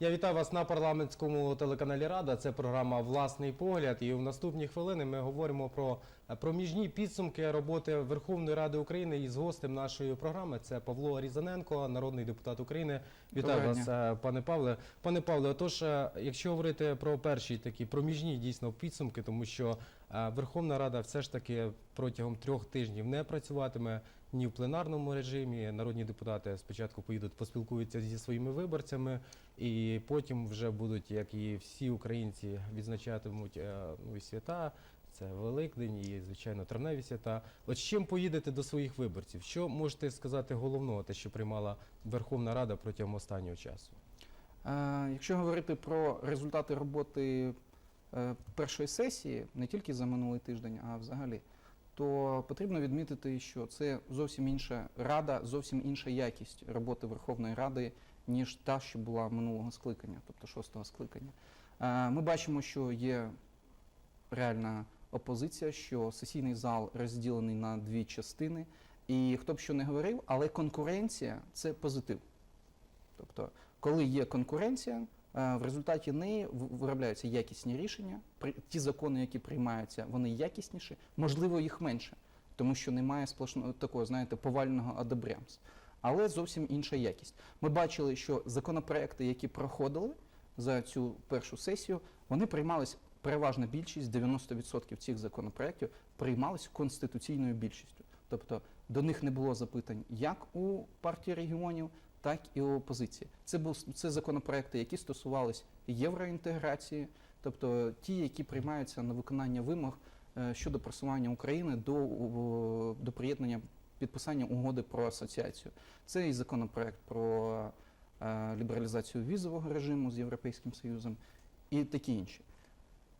Я вітаю вас на парламентському телеканалі Рада. Це програма Власний погляд. І в наступні хвилини ми говоримо про проміжні підсумки роботи Верховної Ради України. І з гостем нашої програми це Павло Різаненко, народний депутат України. Вітаю вас, е, пане Павле. Пане Павле, отож, е, якщо говорити про перші такі проміжні дійсно підсумки, тому що е, Верховна Рада все ж таки протягом трьох тижнів не працюватиме ні в пленарному режимі. Народні депутати спочатку поїдуть поспілкуються зі своїми виборцями, і потім вже будуть, як і всі українці, відзначатимуть е, ну, і свята. Це Великдень і, звичайно, травневі свята. От з чим поїдете до своїх виборців? Що можете сказати головного, те, що приймала Верховна Рада протягом останнього часу? Е, Якщо говорити про результати роботи е, першої сесії, не тільки за минулий тиждень, а взагалі, то потрібно відмітити, що це зовсім інша рада, зовсім інша якість роботи Верховної Ради, ніж та, що була минулого скликання, тобто шостого скликання. Е, Ми бачимо, що є реальна опозиція, що сесійний зал розділений на дві частини. І хто б що не говорив, але конкуренція це позитив. Тобто, коли є конкуренція, е, в результаті неї виробляються якісні рішення. Ті закони, які приймаються, вони якісніші, можливо, їх менше, тому що немає сплошного такого, знаєте, повального адебрямс. Але зовсім інша якість. Ми бачили, що законопроекти, які проходили за цю першу сесію, вони приймались. Переважна більшість, 90% цих законопроєктів приймались конституційною більшістю. Тобто до них не було запитань як у партії регіонів, так і у опозиції. Це був це законопроекти, які стосувались євроінтеграції, тобто ті, які приймаються на виконання вимог е, щодо просування України до, до приєднання підписання угоди про асоціацію. Це і законопроект про е, лібералізацію візового режиму з Європейським Союзом і такі інші.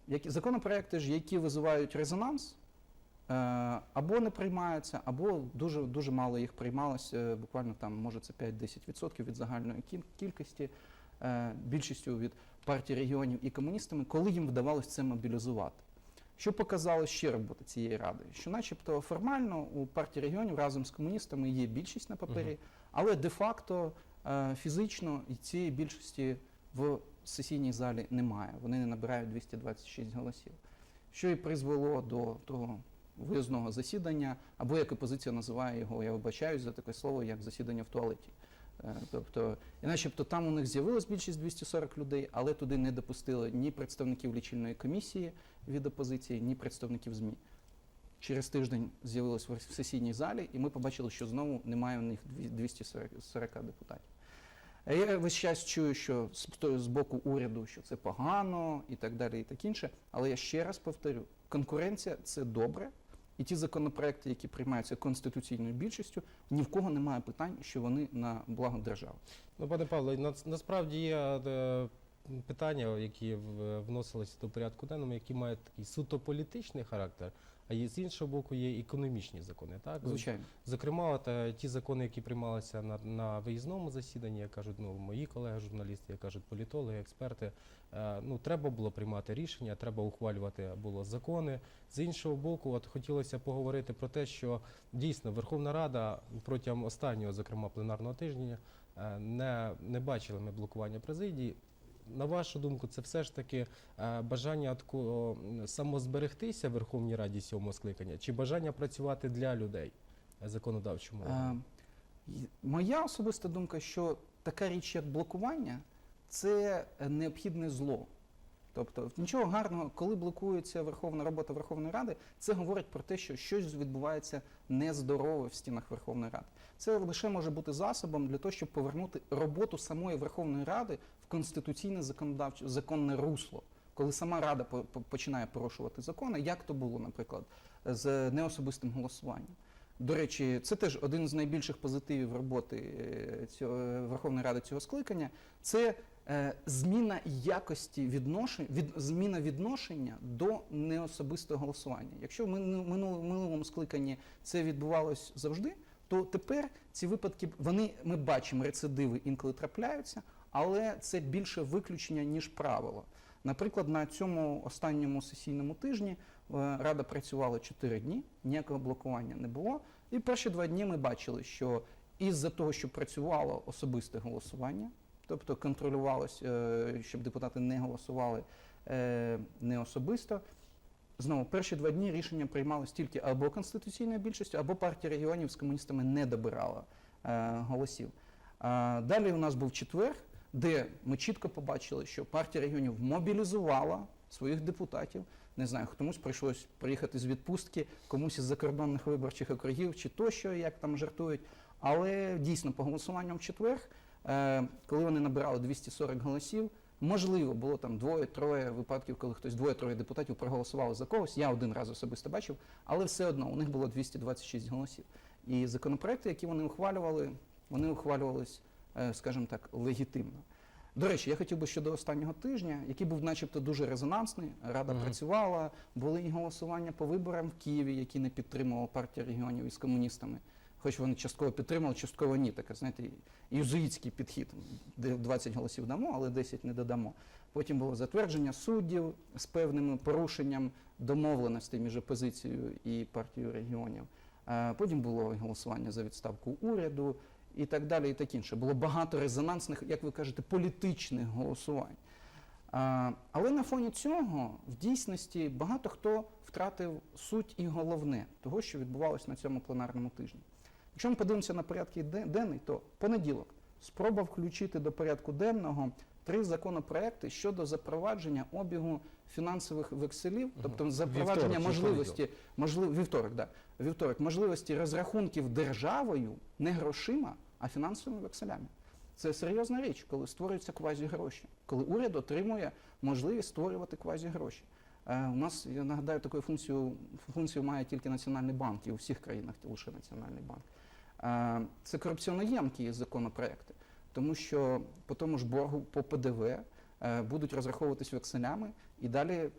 Які законопроекти ж, які визивають резонанс, е, або не приймаються, або дуже дуже мало їх приймалось, е, буквально там може це 5-10% від загальної кількості, е, більшістю від партії регіонів і комуністами, коли їм вдавалося це мобілізувати. Що показало ще робота цієї ради? Що, начебто, формально у партії регіонів разом з комуністами є більшість на папері, але де-факто фізично і цієї більшості в сесійній залі немає. Вони не набирають 226 голосів. Що і призвело до того виїзного засідання, або як опозиція називає його, я вибачаюсь за таке слово, як засідання в туалеті. Е, Тобто, і начебто там у них з'явилась більшість 240 людей, але туди не допустили ні представників лічильної комісії від опозиції, ні представників ЗМІ. Через тиждень з'явилось в сесійній залі, і ми побачили, що знову немає в них 240 депутатів. А Я весь час чую, що з, боку уряду, що це погано і так далі, і так інше. Але я ще раз повторю: конкуренція це добре, і ті законопроекти, які приймаються конституційною більшістю, ні в кого немає питань, що вони на благо держави. Ну, пане Павло, на- насправді є е, питання, які вносилися до порядку денному, які мають такий суто політичний характер, а є з іншого боку є економічні закони. Так Звичайно. Зокрема, от, е, ті закони, які приймалися на, на виїзному засіданні, як кажуть ну, мої колеги, журналісти, як кажуть політологи, експерти. е, Ну, треба було приймати рішення, треба ухвалювати було закони. З іншого боку, от хотілося поговорити про те, що дійсно Верховна Рада протягом останнього, зокрема, пленарного тижня, е, не, не бачили ми блокування президії. На вашу думку, це все ж таки е, бажання такого самозберегтися в Верховній Раді сьомого скликання, чи бажання працювати для людей законодавчому? Е, Моя особиста думка, що така річ, як блокування, це е, необхідне зло. Тобто нічого гарного, коли блокується Верховна робота Верховної Ради, це говорить про те, що щось відбувається нездорове в стінах Верховної Ради. Це лише може бути засобом для того, щоб повернути роботу самої Верховної Ради в конституційне законодавче законне русло. Коли сама рада по- по- починає порушувати закони, як то було, наприклад, з неособистим голосуванням. До речі, це теж один з найбільших позитивів роботи е, цього, Верховної Ради цього скликання. Це зміна якості відношень, від, зміна відношення до неособистого голосування. Якщо в минулому, минулому скликанні це відбувалось завжди, то тепер ці випадки вони ми бачимо, рецидиви інколи трапляються, але це більше виключення ніж правило. Наприклад, на цьому останньому сесійному тижні е, Рада працювала 4 дні, ніякого блокування не було. І перші два дні ми бачили, що із-за того, що працювало особисте голосування, тобто контролювалось, е, щоб депутати не голосували е, не особисто. Знову перші два дні рішення приймалось тільки або конституційною більшістю, або партія регіонів з комуністами не добирала е, голосів. Далі у нас був четвер, де ми чітко побачили, що партія регіонів мобілізувала своїх депутатів. Не знаю, комусь прийшлось приїхати з відпустки, комусь із закордонних виборчих округів чи тощо, як там жартують. Але дійсно по голосуванню в четвер, коли вони набирали 240 голосів, можливо, було там двоє-троє випадків, коли хтось двоє-троє депутатів проголосували за когось. Я один раз особисто бачив, але все одно у них було 226 голосів. І законопроекти, які вони ухвалювали, вони ухвалювались, е, скажімо так, легітимно. До речі, я хотів би щодо останнього тижня, який був начебто дуже резонансний. Рада Мгм. працювала, були і голосування по виборам в Києві, які не підтримувала партія регіонів із комуністами. Хоч вони частково підтримали, частково ні. Таке, знаєте, юзуїтський підхід, де 20 голосів дамо, але 10 не додамо. Потім було затвердження суддів з певними порушенням домовленостей між опозицією і партією регіонів. Е, Потім було голосування за відставку уряду і так далі, і так інше. Було багато резонансних, як ви кажете, політичних голосувань. Але на фоні цього в дійсності багато хто втратив суть і головне того, що відбувалося на цьому пленарному тижні. Якщо ми подивимося на порядки денний, то понеділок спроба включити до порядку денного три законопроекти щодо запровадження обігу фінансових векселів, тобто запровадження Вівторок можливості, можлив, вівторок, да, вівторок, можливості розрахунків державою не грошима, а фінансовими векселями. Це серйозна річ, коли створюються квазі-гроші, коли уряд отримує можливість створювати квазі-гроші. Е, у нас, я нагадаю, таку функцію, функцію має тільки Національний банк, і у всіх країнах лише Національний банк. Це корупціонноємкі законопроекти, тому що по тому ж боргу по ПДВ е, будуть розраховуватись векселями, і далі,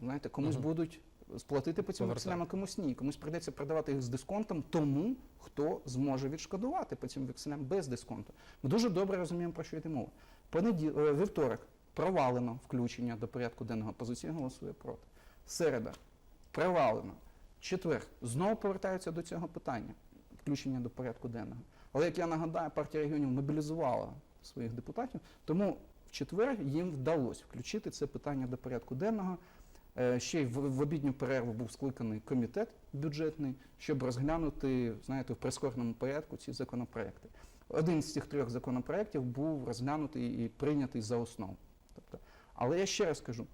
знаєте, комусь Мгм. будуть сплатити по цим векселям, а комусь ні. Комусь прийдеться продавати їх з дисконтом тому, хто зможе відшкодувати по цим векселям без дисконту. Ми дуже добре розуміємо, про що йде мова. Понеділ... е, Вівторок провалено включення до порядку денного. Опозиція голосує проти. Середа провалено. Четвер знову повертаються до цього питання включення до порядку денного. Але як я нагадаю, партія регіонів мобілізувала своїх депутатів, тому в четвер їм вдалося включити це питання до порядку денного. Е, Ще й в, обідню перерву був скликаний комітет бюджетний, щоб розглянути, знаєте, в прискореному порядку ці законопроекти. Один з цих трьох законопроєктів був розглянутий і прийнятий за основу. Тобто, але я ще раз кажу,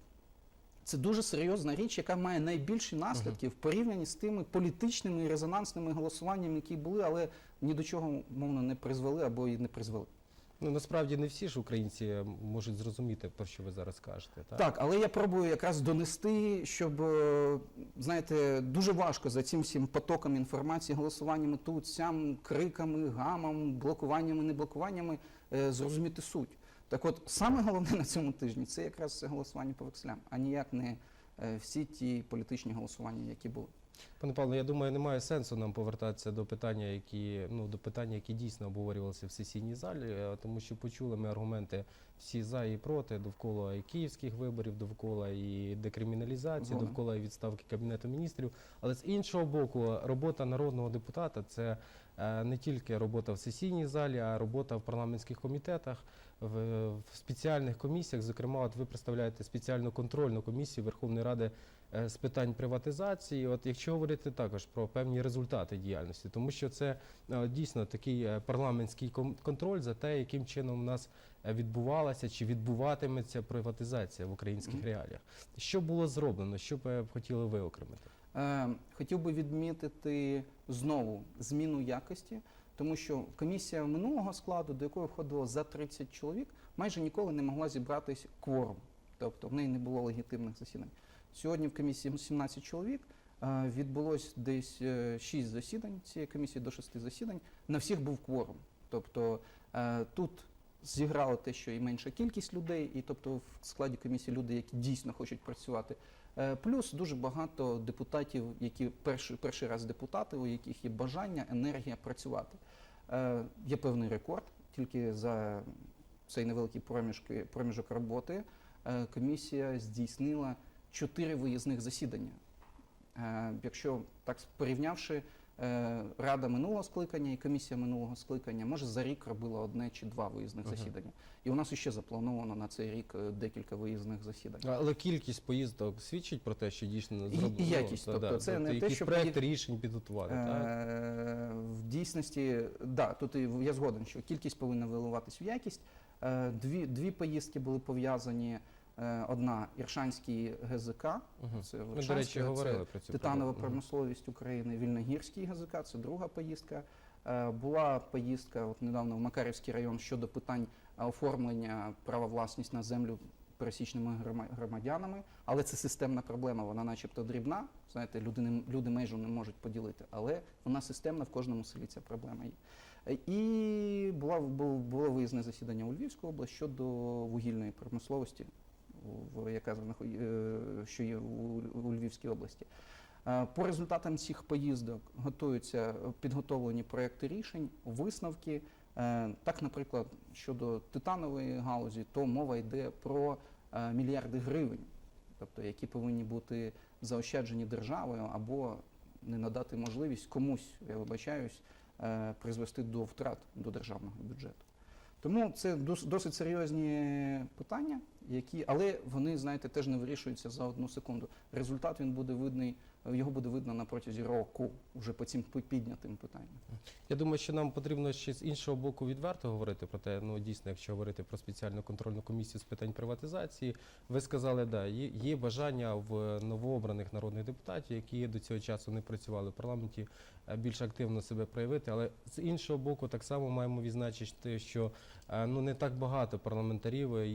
це дуже серйозна річ, яка має найбільші наслідки в порівнянні з тими політичними і резонансними голосуваннями, які були, але ні до чого мовно не призвели або і не призвели. Ну насправді не всі ж українці можуть зрозуміти, про що ви зараз кажете. Так, Так, але я пробую якраз донести, щоб е, знаєте, дуже важко за цим всім потоком інформації, голосуваннями тут, сям, криками, гамом, блокуваннями, неблокуваннями е, зрозуміти суть. Так от, саме головне на цьому тижні це якраз голосування по векселям, а ніяк не е, всі ті політичні голосування, які були. Пане Павло, я думаю, немає сенсу нам повертатися до питання, які ну до питання, які дійсно обговорювалися в сесійній залі, е, тому що почули ми аргументи всі за і проти довкола і київських виборів, довкола і декриміналізації, Згоден. довкола і відставки кабінету міністрів. Але з іншого боку, робота народного депутата це е, не тільки робота в сесійній залі, а робота в парламентських комітетах, в, в спеціальних комісіях. Зокрема, от ви представляєте спеціальну контрольну комісію Верховної Ради е, з питань приватизації. От якщо говорити також про певні результати діяльності, тому що це е, дійсно такий е, парламентський кон- контроль за те, яким чином у нас відбувалася чи відбуватиметься приватизація в українських реаліях. Що було зроблено? Що б хотіли ви окремити? Е, Хотів би відмітити знову зміну якості, тому що комісія минулого складу, до якої входило за 30 чоловік, майже ніколи не могла зібратись кворум, тобто в неї не було легітимних засідань. Сьогодні в комісії 17 чоловік. е, Відбулось десь 6 засідань цієї комісії до 6 засідань. На всіх був кворум. Тобто е, тут зіграло те, що і менша кількість людей, і тобто в складі комісії люди, які дійсно хочуть працювати. Е, Плюс дуже багато депутатів, які перший, перший раз депутати, у яких є бажання, енергія працювати. Е, Є певний рекорд, тільки за цей невеликий проміжки, проміжок роботи е, комісія здійснила чотири виїзних засідання. Якщо так порівнявши, рада минулого скликання і комісія минулого скликання, може за рік робила одне чи два виїзних Мгм. засідання. І у нас ще заплановано на цей рік е, декілька виїзних засідань. Але кількість поїздок свідчить про те, що дійсно І- і якість, тобто да, це не те, що проекти поїд- рішень підготувати. так? Е, В дійсності, да, тут я згоден, що кількість повинна виливатись в якість. Е, Дві, дві поїздки були пов'язані. Е, Одна Іршанський ГЗК, це Ми, до речі, це говорили про цю Титанова проблему. Промисловість України, Вільногірський ГЗК, це друга поїздка. Е, Була поїздка от недавно в Макарівський район щодо питань е, оформлення права власність на землю пересічними громадянами, але це системна проблема, вона начебто дрібна. Знаєте, люди, не, люди межу не можуть поділити, але вона системна в кожному селі ця проблема є. І була, бу- було виїзне засідання у Львівську область щодо вугільної промисловості, в- яка знаход- е, що є у, Львівській області. Е, По результатам цих поїздок готуються підготовлені проекти рішень, висновки. Е, Так, наприклад, щодо титанової галузі, то мова йде про мільярди гривень, тобто які повинні бути заощаджені державою або не надати можливість комусь, я вибачаюсь, призвести до втрат до державного бюджету. Тому це досить серйозні питання, які, але вони, знаєте, теж не вирішуються за одну секунду. Результат він буде видний, його буде видно на протязі року, вже по цим піднятим питанням. Я думаю, що нам потрібно ще з іншого боку відверто говорити про те, ну дійсно, якщо говорити про спеціальну контрольну комісію з питань приватизації, ви сказали, да, є, є бажання в новообраних народних депутатів, які до цього часу не працювали в парламенті, е, більш активно себе проявити. Але з іншого боку, так само маємо відзначити, що е, ну не так багато парламентарів е,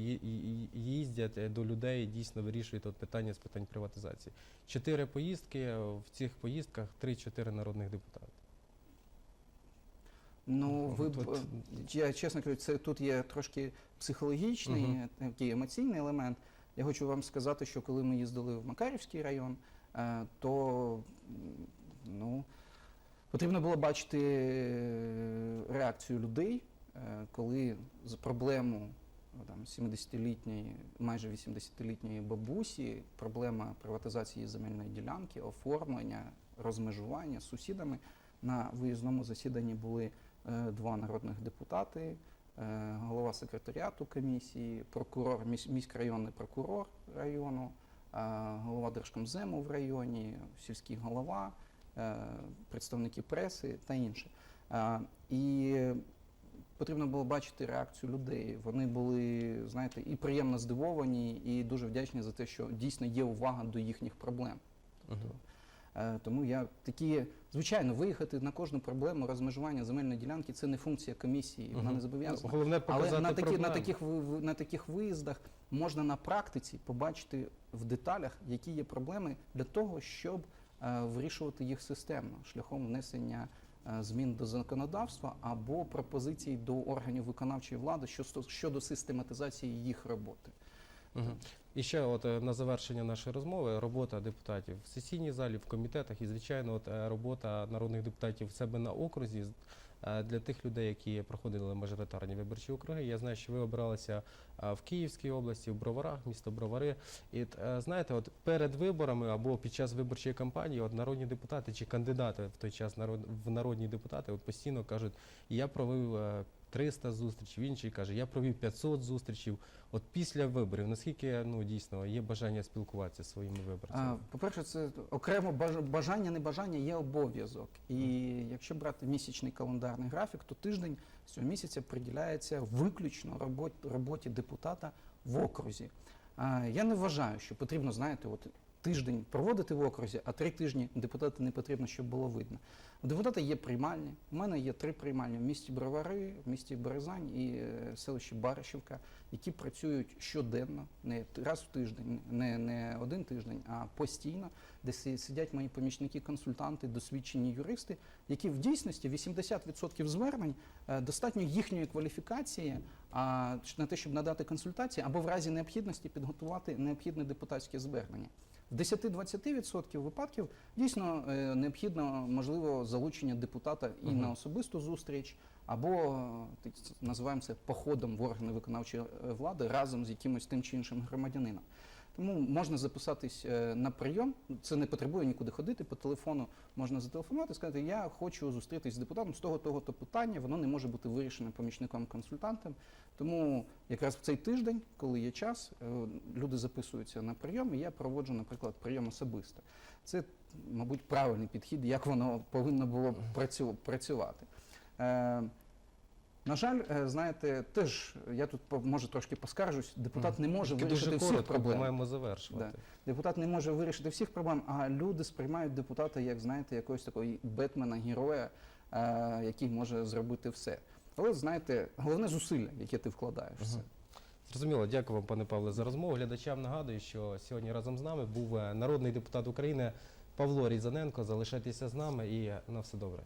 їздять е, до людей, і дійсно вирішують от питання з питань приватизації. Чотири поїздки е, в цих поїздках три-чотири народних депутати. Ну, ви б, е, я чесно кажу, це тут є трошки психологічний, Мгм. такий емоційний елемент. Я хочу вам сказати, що коли ми їздили в Макарівський район, е, то ну, потрібно було бачити е, реакцію людей, е, коли з проблему ну, там, 70-літньої, майже 80-літньої бабусі, проблема приватизації земельної ділянки, оформлення, розмежування з сусідами. На виїзному засіданні були е, два народних депутати, е, голова секретаріату комісії, прокурор, місь- міськрайонний прокурор району, е, голова Держкомзему в районі, сільський голова, е, представники преси та інше. Е, І потрібно було бачити реакцію людей. Вони були, знаєте, і приємно здивовані, і дуже вдячні за те, що дійсно є увага до їхніх проблем. Тобто. Е, Тому я такі, звичайно, виїхати на кожну проблему розмежування земельної ділянки це не функція комісії, вона не зобов'язана. Ну, Головне показати Але на, такі, на, проблему. таких, ви- на таких виїздах можна на практиці побачити в деталях, які є проблеми для того, щоб е, вирішувати їх системно шляхом внесення змін до законодавства або пропозицій до органів виконавчої влади щодо систематизації їх роботи. Мгм. І ще от е, на завершення нашої розмови робота депутатів в сесійній залі, в комітетах і, звичайно, от е, робота народних депутатів в себе на окрузі. Е, Для тих людей, які проходили мажоритарні виборчі округи, я знаю, що ви обиралися е, в Київській області, в Броварах, місто Бровари. І знаєте, от перед виборами або під час виборчої кампанії, от народні депутати чи кандидати в той час народ, в народні депутати от постійно кажуть, я провів 300 зустрічей, інший каже, я провів 500 зустрічей. От після виборів, наскільки ну дійсно є бажання спілкуватися зі своїми виборцями? По-перше, це окремо баж- бажання, небажання є обов'язок. І якщо брати місячний календарний графік, то тиждень цього місяця приділяється виключно роботі, роботі депутата в окрузі. Я не вважаю, що потрібно, знаєте, от тиждень проводити в окрузі, а три тижні депутата не потрібно, щоб було видно. У депутата є приймальні. У мене є три приймальні в місті Бровари, в місті Березань і е, селищі Баришівка, які працюють щоденно, не раз в тиждень, не, не один тиждень, а постійно, де сидять мої помічники-консультанти, досвідчені юристи, які в дійсності 80% звернень е, достатньо їхньої кваліфікації а, на те, щоб надати консультації, або в разі необхідності підготувати необхідне депутатське звернення. В 10-20% випадків дійсно е, необхідно можливо залучення депутата і угу. на особисту зустріч, або е, називаємо це походом в органи виконавчої е, влади разом з якимось тим чи іншим громадянином. Тому можна записатись е, на прийом. Це не потребує нікуди ходити. По телефону можна зателефонувати, сказати, я хочу зустрітись з депутатом з того, того то питання. Воно не може бути вирішене помічником-консультантом. Тому якраз в цей тиждень, коли є час, е, люди записуються на прийом, і я проводжу, наприклад, прийом особисто. Це, мабуть, правильний підхід, як воно повинно було працю- працювати. На жаль, е, знаєте, теж я тут може трошки поскаржусь, депутат не може Тільки вирішити дуже всіх коротко, проблем. маємо завершувати. Депутат не може вирішити всіх проблем, а люди сприймають депутата як, знаєте, якогось такого Бетмена, героя, е, який може зробити все. Але знаєте, головне зусилля, яке ти вкладаєш. це. Зрозуміло, дякую вам, пане Павле, за розмову. Глядачам нагадую, що сьогодні разом з нами був е, народний депутат України Павло Різаненко. Залишайтеся з нами і на все добре.